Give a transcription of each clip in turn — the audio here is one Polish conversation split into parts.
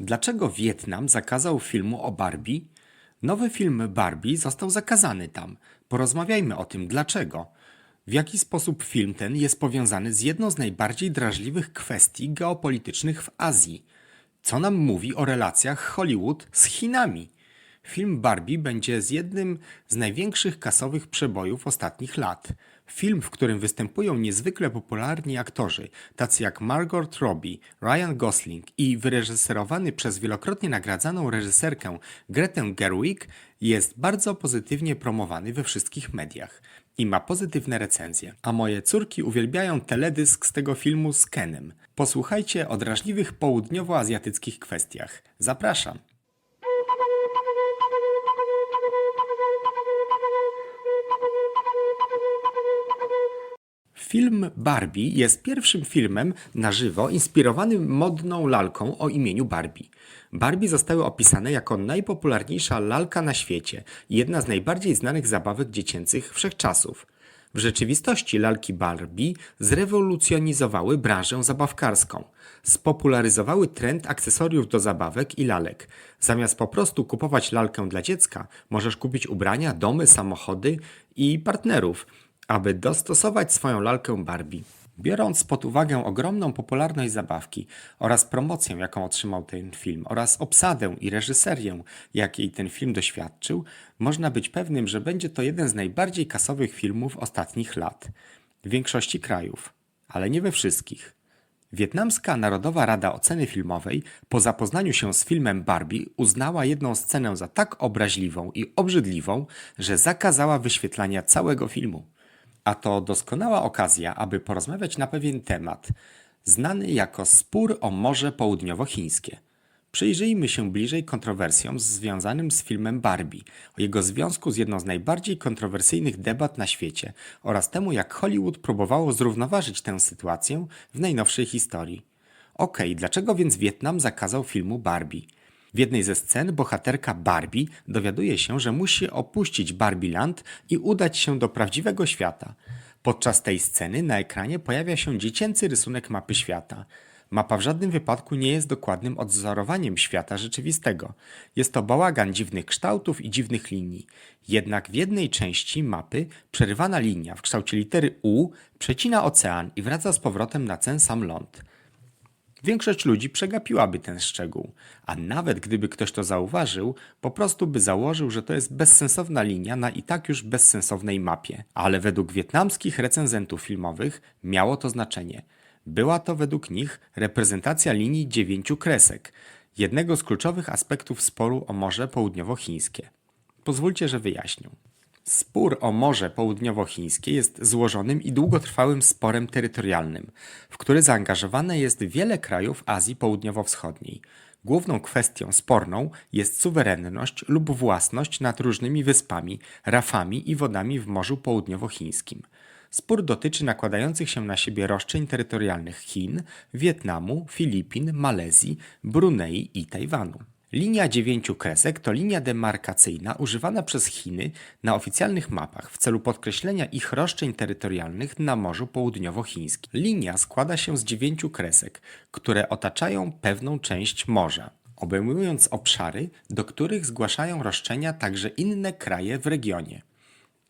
Dlaczego Wietnam zakazał filmu o Barbie? Nowy film Barbie został zakazany tam. Porozmawiajmy o tym dlaczego. W jaki sposób film ten jest powiązany z jedną z najbardziej drażliwych kwestii geopolitycznych w Azji? Co nam mówi o relacjach Hollywood z Chinami? Film Barbie będzie z jednym z największych kasowych przebojów ostatnich lat. Film, w którym występują niezwykle popularni aktorzy, tacy jak Margot Robbie, Ryan Gosling i wyreżyserowany przez wielokrotnie nagradzaną reżyserkę Gretę Gerwig, jest bardzo pozytywnie promowany we wszystkich mediach i ma pozytywne recenzje. A moje córki uwielbiają teledysk z tego filmu z Kenem. Posłuchajcie o drażliwych południowoazjatyckich kwestiach. Zapraszam. Film Barbie jest pierwszym filmem na żywo inspirowanym modną lalką o imieniu Barbie. Barbie zostały opisane jako najpopularniejsza lalka na świecie i jedna z najbardziej znanych zabawek dziecięcych wszechczasów. W rzeczywistości lalki Barbie zrewolucjonizowały branżę zabawkarską. Spopularyzowały trend akcesoriów do zabawek i lalek. Zamiast po prostu kupować lalkę dla dziecka, możesz kupić ubrania, domy, samochody i partnerów, aby dostosować swoją lalkę Barbie. Biorąc pod uwagę ogromną popularność zabawki oraz promocję, jaką otrzymał ten film, oraz obsadę i reżyserię, jakiej ten film doświadczył, można być pewnym, że będzie to jeden z najbardziej kasowych filmów ostatnich lat. W większości krajów, ale nie we wszystkich. Wietnamska Narodowa Rada Oceny Filmowej po zapoznaniu się z filmem Barbie uznała jedną scenę za tak obraźliwą i obrzydliwą, że zakazała wyświetlania całego filmu. A to doskonała okazja, aby porozmawiać na pewien temat, znany jako spór o Morze Południowochińskie. Przyjrzyjmy się bliżej kontrowersjom związanym z filmem Barbie, o jego związku z jedną z najbardziej kontrowersyjnych debat na świecie oraz temu, jak Hollywood próbowało zrównoważyć tę sytuację w najnowszej historii. Okej, dlaczego więc Wietnam zakazał filmu Barbie? W jednej ze scen bohaterka Barbie dowiaduje się, że musi opuścić Barbieland i udać się do prawdziwego świata. Podczas tej sceny na ekranie pojawia się dziecięcy rysunek mapy świata. Mapa w żadnym wypadku nie jest dokładnym odzorowaniem świata rzeczywistego. Jest to bałagan dziwnych kształtów i dziwnych linii. Jednak w jednej części mapy przerywana linia w kształcie litery U przecina ocean i wraca z powrotem na ten sam ląd. Większość ludzi przegapiłaby ten szczegół, a nawet gdyby ktoś to zauważył, po prostu by założył, że to jest bezsensowna linia na i tak już bezsensownej mapie. Ale według wietnamskich recenzentów filmowych miało to znaczenie. Była to według nich reprezentacja linii dziewięciu kresek, jednego z kluczowych aspektów sporu o Morze Południowochińskie. Pozwólcie, że wyjaśnię. Spór o Morze Południowochińskie jest złożonym i długotrwałym sporem terytorialnym, w który zaangażowane jest wiele krajów Azji Południowo-Wschodniej. Główną kwestią sporną jest suwerenność lub własność nad różnymi wyspami, rafami i wodami w Morzu Południowochińskim. Spór dotyczy nakładających się na siebie roszczeń terytorialnych Chin, Wietnamu, Filipin, Malezji, Brunei i Tajwanu. Linia dziewięciu kresek to linia demarkacyjna używana przez Chiny na oficjalnych mapach w celu podkreślenia ich roszczeń terytorialnych na Morzu Południowochińskim. Linia składa się z dziewięciu kresek, które otaczają pewną część morza, obejmując obszary, do których zgłaszają roszczenia także inne kraje w regionie.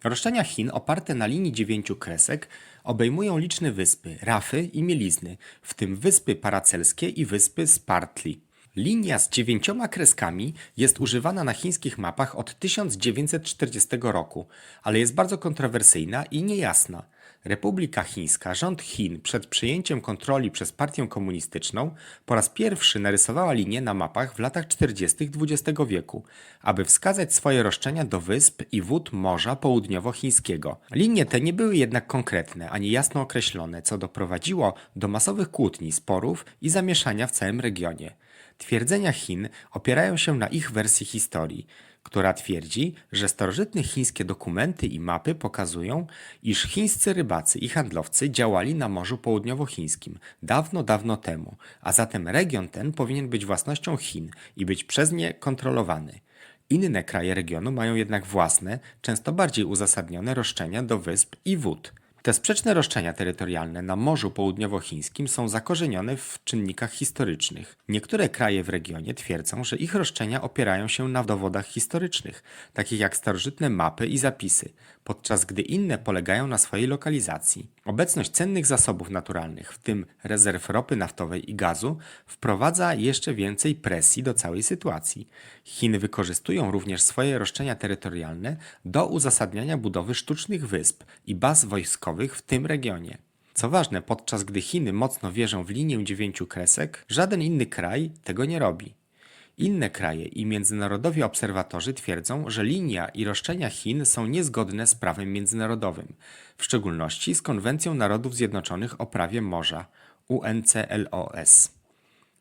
Roszczenia Chin oparte na linii dziewięciu kresek obejmują liczne wyspy, rafy i mielizny, w tym wyspy paracelskie i wyspy Spartli. Linia z dziewięcioma kreskami jest używana na chińskich mapach od 1940 roku, ale jest bardzo kontrowersyjna i niejasna. Republika Chińska, rząd Chin przed przejęciem kontroli przez partię komunistyczną po raz pierwszy narysowała linię na mapach w latach 40. XX wieku, aby wskazać swoje roszczenia do wysp i wód Morza Południowochińskiego. Linie te nie były jednak konkretne ani jasno określone, co doprowadziło do masowych kłótni, sporów i zamieszania w całym regionie. Twierdzenia Chin opierają się na ich wersji historii, która twierdzi, że starożytne chińskie dokumenty i mapy pokazują, iż chińscy rybacy i handlowcy działali na Morzu Południowochińskim dawno, dawno temu, a zatem region ten powinien być własnością Chin i być przez nie kontrolowany. Inne kraje regionu mają jednak własne, często bardziej uzasadnione roszczenia do wysp i wód. Te sprzeczne roszczenia terytorialne na Morzu Południowochińskim są zakorzenione w czynnikach historycznych. Niektóre kraje w regionie twierdzą, że ich roszczenia opierają się na dowodach historycznych, takich jak starożytne mapy i zapisy, podczas gdy inne polegają na swojej lokalizacji. Obecność cennych zasobów naturalnych, w tym rezerw ropy naftowej i gazu, wprowadza jeszcze więcej presji do całej sytuacji. Chiny wykorzystują również swoje roszczenia terytorialne do uzasadniania budowy sztucznych wysp i baz wojskowych w tym regionie. Co ważne, podczas gdy Chiny mocno wierzą w linię dziewięciu kresek, żaden inny kraj tego nie robi. Inne kraje i międzynarodowi obserwatorzy twierdzą, że linia i roszczenia Chin są niezgodne z prawem międzynarodowym, w szczególności z Konwencją Narodów Zjednoczonych o prawie morza UNCLOS.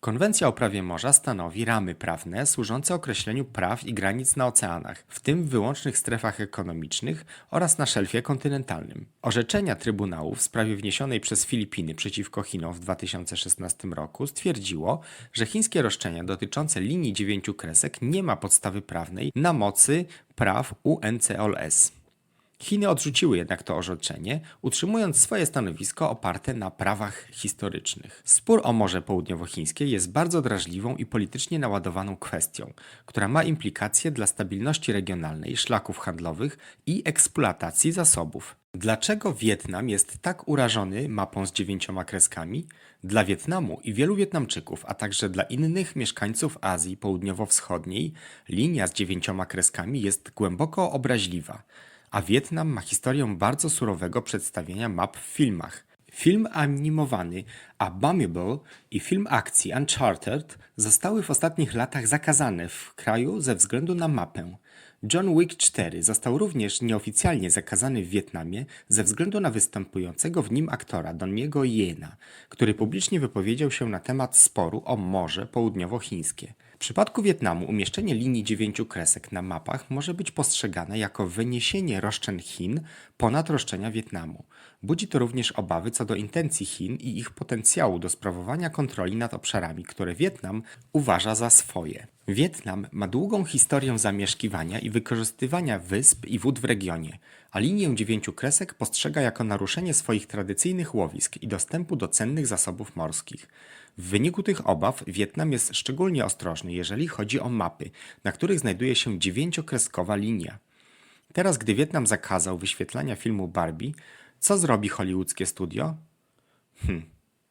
Konwencja o prawie morza stanowi ramy prawne służące określeniu praw i granic na oceanach, w tym w wyłącznych strefach ekonomicznych oraz na szelfie kontynentalnym. Orzeczenia Trybunału w sprawie wniesionej przez Filipiny przeciwko Chinom w 2016 roku stwierdziło, że chińskie roszczenia dotyczące linii dziewięciu kresek nie ma podstawy prawnej na mocy praw UNCLOS. Chiny odrzuciły jednak to orzeczenie, utrzymując swoje stanowisko oparte na prawach historycznych. Spór o Morze Południowochińskie jest bardzo drażliwą i politycznie naładowaną kwestią, która ma implikacje dla stabilności regionalnej, szlaków handlowych i eksploatacji zasobów. Dlaczego Wietnam jest tak urażony mapą z dziewięcioma kreskami? Dla Wietnamu i wielu Wietnamczyków, a także dla innych mieszkańców Azji Południowo-Wschodniej, linia z dziewięcioma kreskami jest głęboko obraźliwa a Wietnam ma historię bardzo surowego przedstawienia map w filmach. Film animowany Abominable i film akcji Uncharted zostały w ostatnich latach zakazane w kraju ze względu na mapę. John Wick 4 został również nieoficjalnie zakazany w Wietnamie ze względu na występującego w nim aktora Doniego Yena, który publicznie wypowiedział się na temat sporu o Morze Południowochińskie. Przypadku Wietnamu umieszczenie linii dziewięciu kresek na mapach może być postrzegane jako wyniesienie roszczeń Chin ponad roszczenia Wietnamu. Budzi to również obawy co do intencji Chin i ich potencjału do sprawowania kontroli nad obszarami, które Wietnam uważa za swoje. Wietnam ma długą historię zamieszkiwania i wykorzystywania wysp i wód w regionie, a linię dziewięciu kresek postrzega jako naruszenie swoich tradycyjnych łowisk i dostępu do cennych zasobów morskich. W wyniku tych obaw Wietnam jest szczególnie ostrożny, jeżeli chodzi o mapy, na których znajduje się dziewięciokreskowa linia. Teraz, gdy Wietnam zakazał wyświetlania filmu Barbie, co zrobi hollywoodzkie studio? Hm,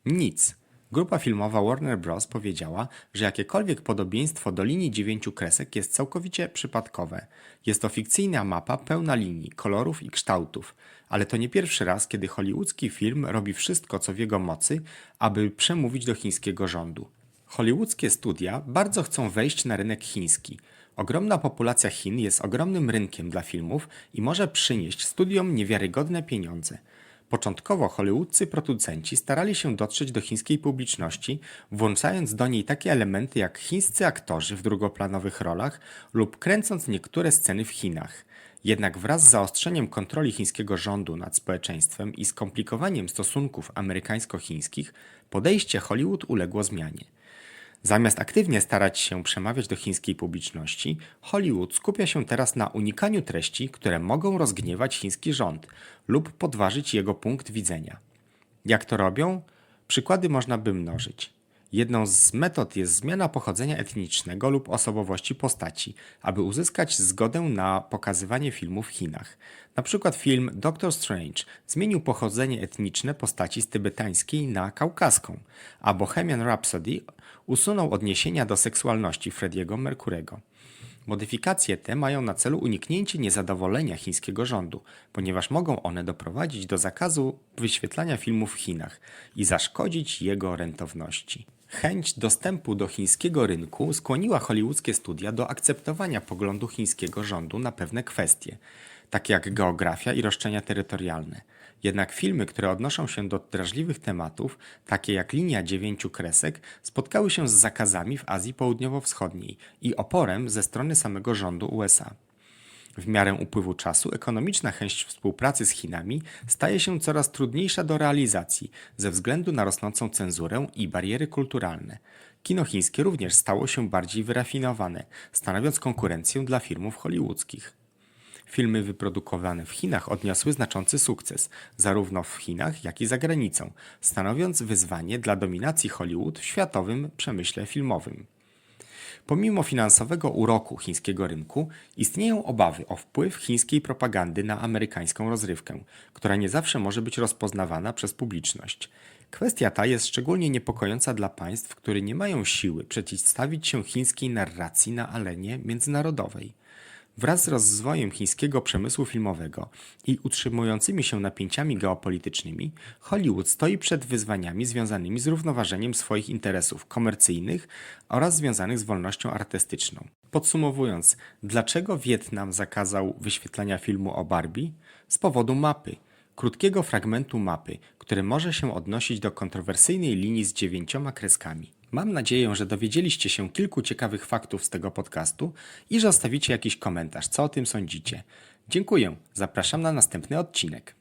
nic. Grupa filmowa Warner Bros. powiedziała, że jakiekolwiek podobieństwo do linii dziewięciu kresek jest całkowicie przypadkowe. Jest to fikcyjna mapa pełna linii, kolorów i kształtów, ale to nie pierwszy raz, kiedy hollywoodzki film robi wszystko, co w jego mocy, aby przemówić do chińskiego rządu. Hollywoodzkie studia bardzo chcą wejść na rynek chiński. Ogromna populacja Chin jest ogromnym rynkiem dla filmów i może przynieść studiom niewiarygodne pieniądze. Początkowo hollywoodzcy producenci starali się dotrzeć do chińskiej publiczności, włączając do niej takie elementy jak chińscy aktorzy w drugoplanowych rolach lub kręcąc niektóre sceny w Chinach. Jednak wraz z zaostrzeniem kontroli chińskiego rządu nad społeczeństwem i skomplikowaniem stosunków amerykańsko-chińskich, podejście Hollywood uległo zmianie. Zamiast aktywnie starać się przemawiać do chińskiej publiczności, Hollywood skupia się teraz na unikaniu treści, które mogą rozgniewać chiński rząd lub podważyć jego punkt widzenia. Jak to robią? Przykłady można by mnożyć. Jedną z metod jest zmiana pochodzenia etnicznego lub osobowości postaci, aby uzyskać zgodę na pokazywanie filmu w Chinach. Na przykład film Doctor Strange zmienił pochodzenie etniczne postaci z tybetańskiej na kaukaską, a Bohemian Rhapsody usunął odniesienia do seksualności Frediego Mercurego. Modyfikacje te mają na celu uniknięcie niezadowolenia chińskiego rządu, ponieważ mogą one doprowadzić do zakazu wyświetlania filmów w Chinach i zaszkodzić jego rentowności. Chęć dostępu do chińskiego rynku skłoniła hollywoodzkie studia do akceptowania poglądu chińskiego rządu na pewne kwestie, takie jak geografia i roszczenia terytorialne. Jednak filmy, które odnoszą się do drażliwych tematów, takie jak linia dziewięciu kresek, spotkały się z zakazami w Azji Południowo-Wschodniej i oporem ze strony samego rządu USA. W miarę upływu czasu ekonomiczna chęć współpracy z Chinami staje się coraz trudniejsza do realizacji ze względu na rosnącą cenzurę i bariery kulturalne. Kino chińskie również stało się bardziej wyrafinowane, stanowiąc konkurencję dla filmów hollywoodzkich. Filmy wyprodukowane w Chinach odniosły znaczący sukces, zarówno w Chinach, jak i za granicą, stanowiąc wyzwanie dla dominacji Hollywood w światowym przemyśle filmowym. Pomimo finansowego uroku chińskiego rynku, istnieją obawy o wpływ chińskiej propagandy na amerykańską rozrywkę, która nie zawsze może być rozpoznawana przez publiczność. Kwestia ta jest szczególnie niepokojąca dla państw, które nie mają siły przeciwstawić się chińskiej narracji na arenie międzynarodowej. Wraz z rozwojem chińskiego przemysłu filmowego i utrzymującymi się napięciami geopolitycznymi, Hollywood stoi przed wyzwaniami związanymi z równoważeniem swoich interesów komercyjnych oraz związanych z wolnością artystyczną. Podsumowując, dlaczego Wietnam zakazał wyświetlania filmu o Barbie? Z powodu mapy. Krótkiego fragmentu mapy, który może się odnosić do kontrowersyjnej linii z dziewięcioma kreskami. Mam nadzieję, że dowiedzieliście się kilku ciekawych faktów z tego podcastu i że zostawicie jakiś komentarz, co o tym sądzicie. Dziękuję, zapraszam na następny odcinek.